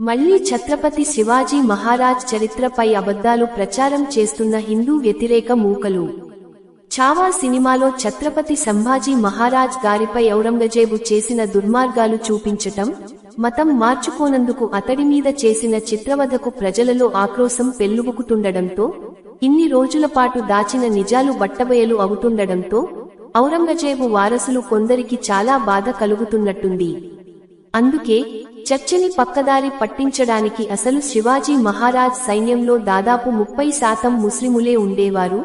మళ్ళీ ఛత్రపతి శివాజీ మహారాజ్ చరిత్రపై అబద్ధాలు ప్రచారం చేస్తున్న హిందూ వ్యతిరేక మూకలు. చావా సినిమాలో ఛత్రపతి సంభాజీ మహారాజ్ గారిపై ఔరంగజేబు చేసిన దుర్మార్గాలు చూపించటం మతం మార్చుకోనందుకు అతడి మీద చేసిన చిత్రవధకు ప్రజలలో ఆక్రోశం పెల్లుబుకుతుండడంతో ఇన్ని రోజుల పాటు దాచిన నిజాలు బట్టబయలు అవుతుండడంతో ఔరంగజేబు వారసులు కొందరికి చాలా బాధ కలుగుతున్నట్టుంది. అందుకే చర్చని పక్కదారి పట్టించడానికి అసలు శివాజీ మహారాజ్ సైన్యంలో దాదాపు ముప్పై శాతం ముస్లిములే ఉండేవారు.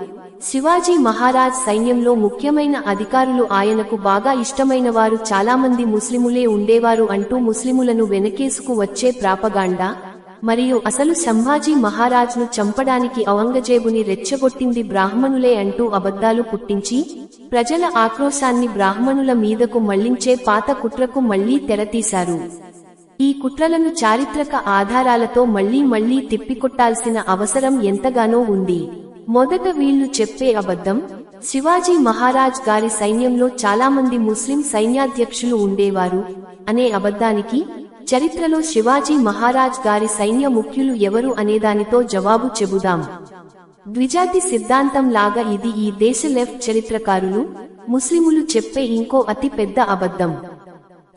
శివాజీ మహారాజ్ సైన్యంలో ముఖ్యమైన అధికారులు ఆయనకు బాగా ఇష్టమైన వారు చాలామంది ముస్లిములే ఉండేవారు అంటూ ముస్లిములను వెనకేసుకు వచ్చే ప్రాపగాండా. మరియు అసలు సంభాజీ మహారాజ్ను చంపడానికి ఔరంగజేబుని రెచ్చగొట్టింది బ్రాహ్మణులే అంటూ అబద్ధాలు పుట్టించి ప్రజల ఆక్రోశాన్ని బ్రాహ్మణుల మీదకు మళ్ళించే పాత కుట్రకు మళ్ళీ తెరతీశారు. ఈ కుట్రలను చారిత్రక ఆధారాలతో మళ్ళీ మళ్ళీ తిప్పికొట్టాల్సిన అవసరం ఎంతగానో ఉంది. మొదట వీళ్ళు చెప్పే అబద్ధం శివాజీ మహారాజ్ గారి సైన్యంలో చాలామంది ముస్లిం సైన్యాధ్యక్షులు ఉండేవారు అనే అబద్ధానికి చరిత్రలో శివాజీ మహారాజ్ గారి సైన్య ముఖ్యులు ఎవరు అనేదానితో జవాబు చెబుదాం. ద్విజాతి సిద్ధాంతం లాగా ఇది ఈ దేశ లెఫ్ట్ చరిత్రకారులు ముస్లిములు చెప్పే ఇంకో అతి పెద్ద అబద్ధం.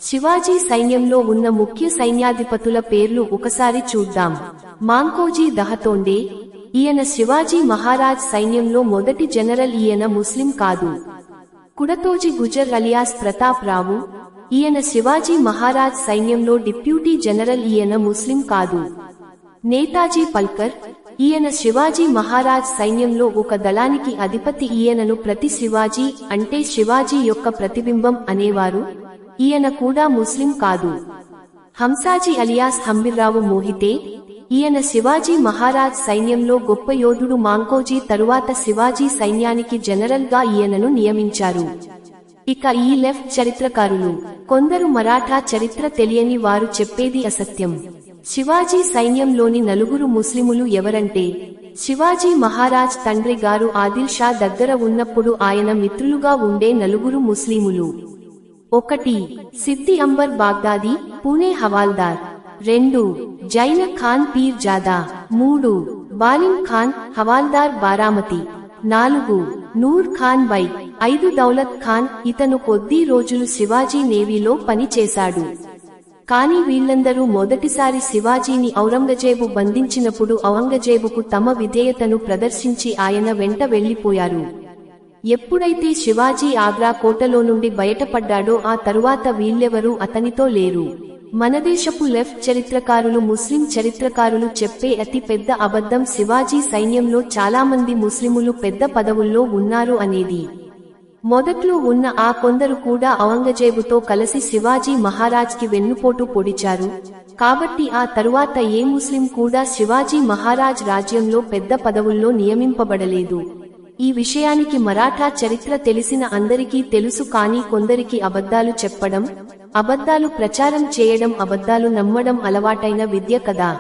శివాజీ సైన్యంలో ఉన్న ముఖ్య సైన్యాధిపతుల పేర్లు ఒకసారి చూద్దాం. మాంకోజీ దహతోండే. ఈయన శివాజీ మహారాజ్ సైన్యంలో మొదటి జనరల్ ఈయన ముస్లిం కాదు. కుడతోజి గుజర్ అలియాస్ ప్రతాప్ రావు. ఈయన శివాజీ మహారాజ్ సైన్యంలో డిప్యూటీ జనరల్ ఈయన ముస్లిం కాదు. నేతాజీ పల్కర్. ఈయన శివాజీ మహారాజ్ సైన్యంలో ఒక దళానికి అధిపతి ఈయనను ప్రతి శివాజీ అంటే శివాజీ యొక్క ప్రతిబింబం అనేవారు. ఈయన కూడా ముస్లిం కాదు. హంసాజీ అలియాస్ హంబిర్రావు మోహితే ఈయన శివాజీ మహారాజ్ సైన్యంలో గొప్ప యోధుడు మాంకోజీ తరువాత శివాజీ సైన్యానికి జనరల్గా ఈయనను నియమించారు. ఇక ఈ లెఫ్ట్ చరిత్రకారులు కొందరు మరాఠా చరిత్ర తెలియని వారు చెప్పేది అసత్యం. శివాజీ సైన్యంలోని నలుగురు ముస్లిములు ఎవరంటే శివాజీ మహారాజ్ తండ్రి గారు ఆదిల్ షా దగ్గర ఉన్నప్పుడు ఆయన మిత్రులుగా ఉండే నలుగురు ముస్లిములు. ఒకటి సిద్ది అంబర్ బాగ్దాది పూణే హవాల్దార్. రెండు జైన ఖాన్ పీర్ జాదా. మూడు బాలిం ఖాన్ హవాల్దార్ బారామతి. నాలుగు నూర్ ఖాన్ బై. ఐదు దౌలత్ ఖాన్ ఇతను కొద్ది రోజులు శివాజీ నేవీలో పనిచేశాడు కానీ వీళ్ళందరూ మొదటిసారి శివాజీని ఔరంగజేబు బంధించినప్పుడు ఔరంగజేబుకు తమ విధేయతను ప్రదర్శించి ఆయన వెంట వెళ్ళిపోయారు ఎప్పుడైతే శివాజీ ఆగ్రా కోటలో నుండి బయటపడ్డాడో ఆ తరువాత వీళ్ళెవరూ అతనితో లేరు. మనదేశపు లెఫ్ట్ చరిత్రకారులు ముస్లిం చరిత్రకారులు చెప్పే అతి పెద్ద అబద్ధం శివాజీ సైన్యంలో చాలామంది ముస్లిములు పెద్ద పదవుల్లో ఉన్నారు అనేది. మొదట్లో ఉన్న ఆ కొందరు కూడా ఔంగజేబుతో కలిసి శివాజీ మహారాజ్కి వెన్నుపోటు పొడిచారు. కాబట్టి ఆ తరువాత ఏ ముస్లిం కూడా శివాజీ మహారాజ్ రాజ్యంలో పెద్ద పదవుల్లో నియమింపబడలేదు. ఈ విషయానికి మరాఠా చరిత్ర తెలిసిన అందరికీ తెలుసు కానీ కొందరికి అబద్ధాలు చెప్పడం అబద్ధాలు ప్రచారం చేయడం అబద్ధాలు నమ్మడం అలవాటైన విద్య కదా.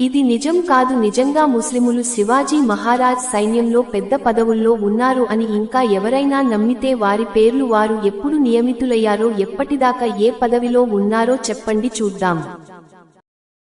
ఇది నిజం కాదు నిజంగా ముస్లిములు శివాజీ మహారాజ్ సైన్యంలో పెద్ద పదవుల్లో ఉన్నారు అని ఇంకా ఎవరైనా నమ్మితే వారి పేర్లు వారు ఎప్పుడు నియమితులయ్యారో ఎప్పటిదాకా ఏ పదవిలో ఉన్నారో చెప్పండి చూద్దాం.